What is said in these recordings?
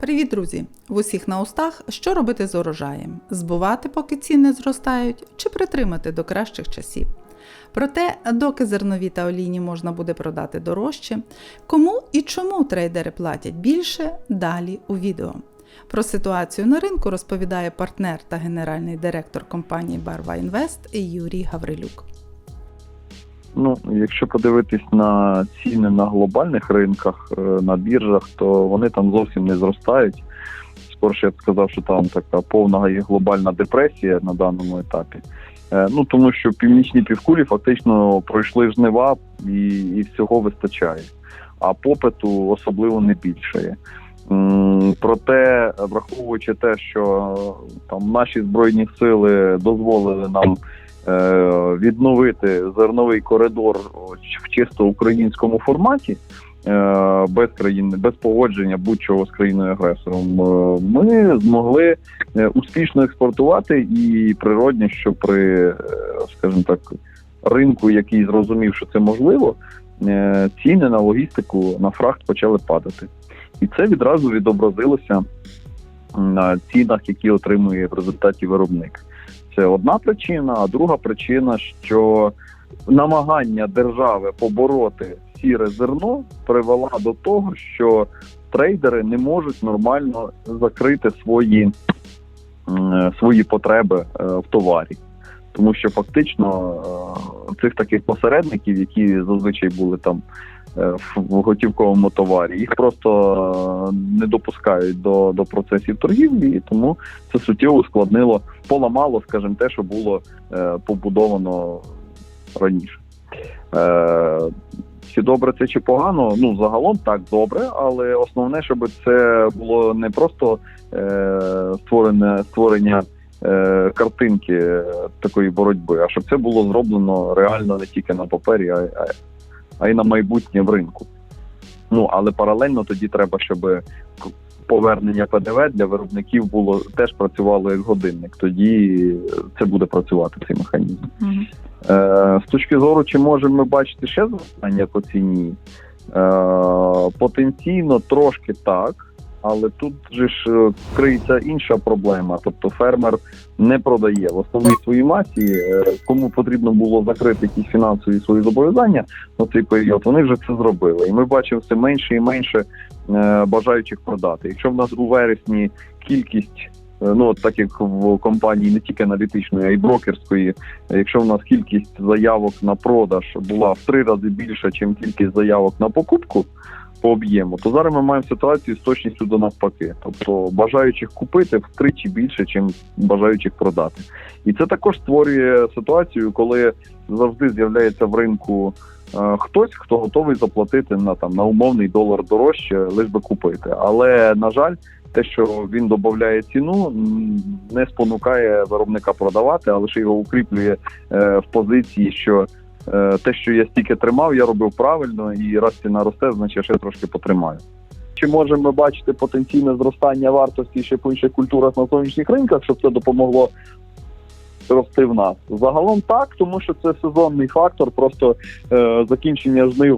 Привіт, друзі! В усіх на устах, що робити з урожаєм? Збувати, поки ціни зростають, чи притримати до кращих часів? Проте, доки зернові та олійні можна буде продати дорожче, кому і чому трейдери платять більше, далі у відео. Про ситуацію на ринку розповідає партнер та генеральний директор компанії Барва Інвест Юрій Гаврилюк. Ну, якщо подивитись на ціни на глобальних ринках, е, на біржах, то вони там зовсім не зростають. Скорше я б сказав, що там така повна і глобальна депресія на даному етапі. Е, Ну тому що північні півкулі фактично пройшли жнива і, і всього вистачає, а попиту особливо не більшає. Проте, враховуючи те, що там наші збройні сили дозволили нам відновити зерновий коридор в чисто українському форматі. е, Без країни, без погодження будь-чого з країною агресором, е, ми змогли е, успішно експортувати і природні, що при, е, скажімо так, ринку, який зрозумів, що це можливо, е, ціни на логістику на фрахт почали падати. І це відразу відобразилося на цінах, які отримує в результаті виробник. Це одна причина, а друга причина, що намагання держави побороти сіре зерно привела до того, що трейдери не можуть нормально закрити свої, свої потреби е, в товарі. Тому що фактично е, цих таких посередників, які зазвичай були там е, в готівковому товарі, їх просто е, не допускають до, до процесів торгівлі, і тому це суттєво ускладнило, поламало, скажімо, те, що було е, побудовано раніше. Е, чи добре це чи погано? Ну загалом так добре, але основне, щоб це було не просто е, створене створення е, картинки е, такої боротьби, а щоб це було зроблено реально не тільки на папері, а, а, а й на майбутнє в ринку. Ну але паралельно тоді треба, щоб повернення ПДВ для виробників було теж працювало як годинник. Тоді це буде працювати цей механізм. Е, з точки зору, чи можемо ми бачити ще зростання по ціні? Е, потенційно трошки так, але тут же ж е, криється інша проблема. Тобто фермер не продає в основній своїй масі, е, кому потрібно було закрити якісь фінансові свої зобов'язання на цей період, вони вже це зробили. І ми бачимо все менше і менше е, бажаючих продати. Якщо в нас у вересні кількість Ну, так як в компанії не тільки аналітичної, а й брокерської, якщо в нас кількість заявок на продаж була в три рази більша, ніж кількість заявок на покупку по об'єму, то зараз ми маємо ситуацію з точністю до навпаки. Тобто бажаючих купити втричі більше, ніж бажаючих продати. І це також створює ситуацію, коли завжди з'являється в ринку е, хтось, хто готовий заплатити на там на умовний долар дорожче, лиш би купити. Але на жаль те, що він додає ціну, не спонукає виробника продавати, а лише його укріплює е, в позиції, що те, що я стільки тримав, я робив правильно, і раз ціна росте, значить ще трошки потримаю. Чи можемо ми бачити потенційне зростання вартості ще по інших культурах на зовнішніх ринках, щоб це допомогло рости в нас? Загалом так, тому що це сезонний фактор, просто е, закінчення жнив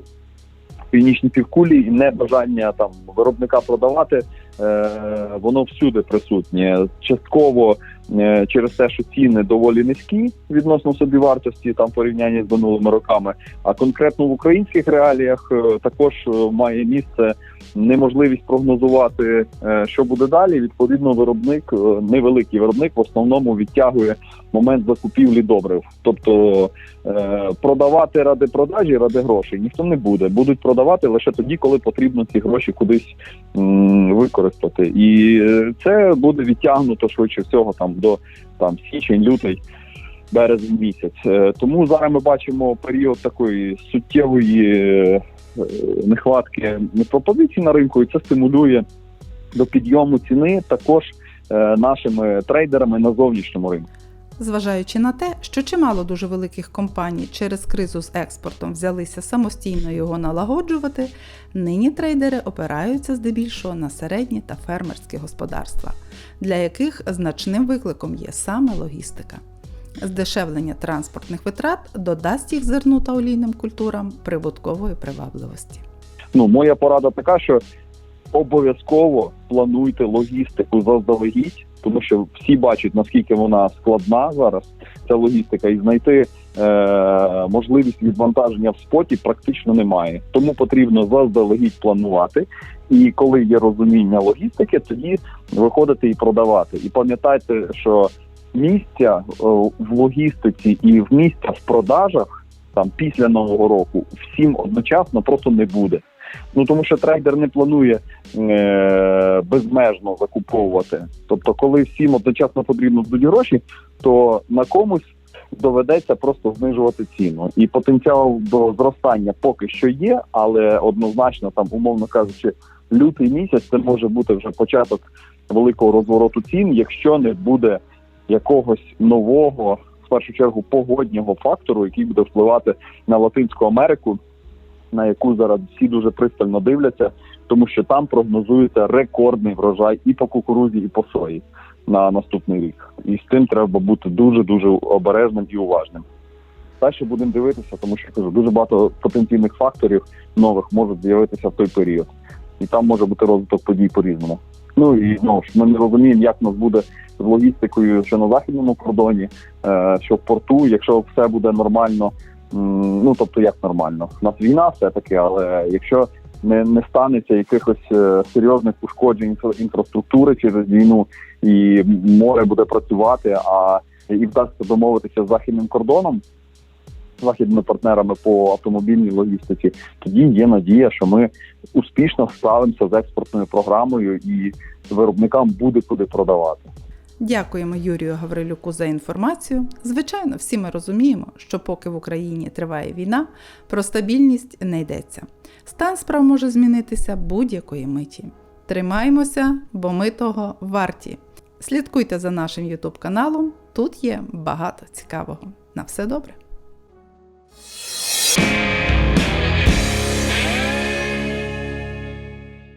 в північній півкулі і небажання там виробника продавати е, воно всюди присутнє. Частково е, через те, що ціни доволі низькі відносно собівартості там в порівнянні з минулими роками. А конкретно в українських реаліях е, також е, має місце неможливість прогнозувати, е, що буде далі. Відповідно, виробник, е, невеликий виробник, в основному відтягує момент закупівлі добрив. Тобто е, продавати ради продажі, ради грошей ніхто не буде. Будуть продавати лише тоді, коли потрібно ці гроші кудись використати. І е, це буде відтягнуто швидше всього там до там січень, лютий. Березень місяць. Е, Тому зараз ми бачимо період такої суттєвої е, нехватки пропозицій на ринку, і це стимулює до підйому ціни також е, нашими трейдерами на зовнішньому ринку. Зважаючи на те, що чимало дуже великих компаній через кризу з експортом взялися самостійно його налагоджувати, нині трейдери опираються здебільшого на середні та фермерські господарства, для яких значним викликом є саме логістика. Здешевлення транспортних витрат додасть їх зерну та олійним культурам прибуткової привабливості. Ну, моя порада така, що обов'язково плануйте логістику заздалегідь, тому що всі бачать наскільки вона складна зараз. Ця логістика, і знайти е, можливість відвантаження в споті практично немає. Тому потрібно заздалегідь планувати. І коли є розуміння логістики, тоді виходити і продавати. І пам'ятайте, що місця е, в логістиці і в місця в продажах там після нового року всім одночасно просто не буде. Ну тому що трейдер не планує е, безмежно закуповувати. Тобто, коли всім одночасно потрібно будуть гроші, то на комусь доведеться просто знижувати ціну. І потенціал до зростання поки що є, але однозначно, там, умовно кажучи, лютий місяць це може бути вже початок великого розвороту цін, якщо не буде якогось нового, в першу чергу, погоднього фактору, який буде впливати на Латинську Америку, на яку зараз всі дуже пристально дивляться, тому що там прогнозується рекордний врожай і по кукурузі, і по сої на наступний рік. І з цим треба бути дуже дуже обережним і уважним. Далі будемо дивитися, тому що кажу, дуже багато потенційних факторів нових можуть з'явитися в той період, і там може бути розвиток подій по-різному. Ну і знову ж ми не розуміємо, як нас буде з логістикою, що на західному кордоні, е, що в порту, якщо все буде нормально. Ну тобто, як нормально, У нас війна все таки, але якщо не, не станеться якихось е, серйозних ушкоджень інфраструктури через війну, і море буде працювати, а і вдасться домовитися з західним кордоном, західними партнерами по автомобільній логістиці, тоді є надія, що ми успішно справимося з експортною програмою і виробникам буде куди продавати. Дякуємо Юрію Гаврилюку за інформацію. Звичайно, всі ми розуміємо, що поки в Україні триває війна, про стабільність не йдеться. Стан справ може змінитися будь-якої миті. Тримаємося, бо ми того варті. Слідкуйте за нашим YouTube каналом, тут є багато цікавого. На все добре!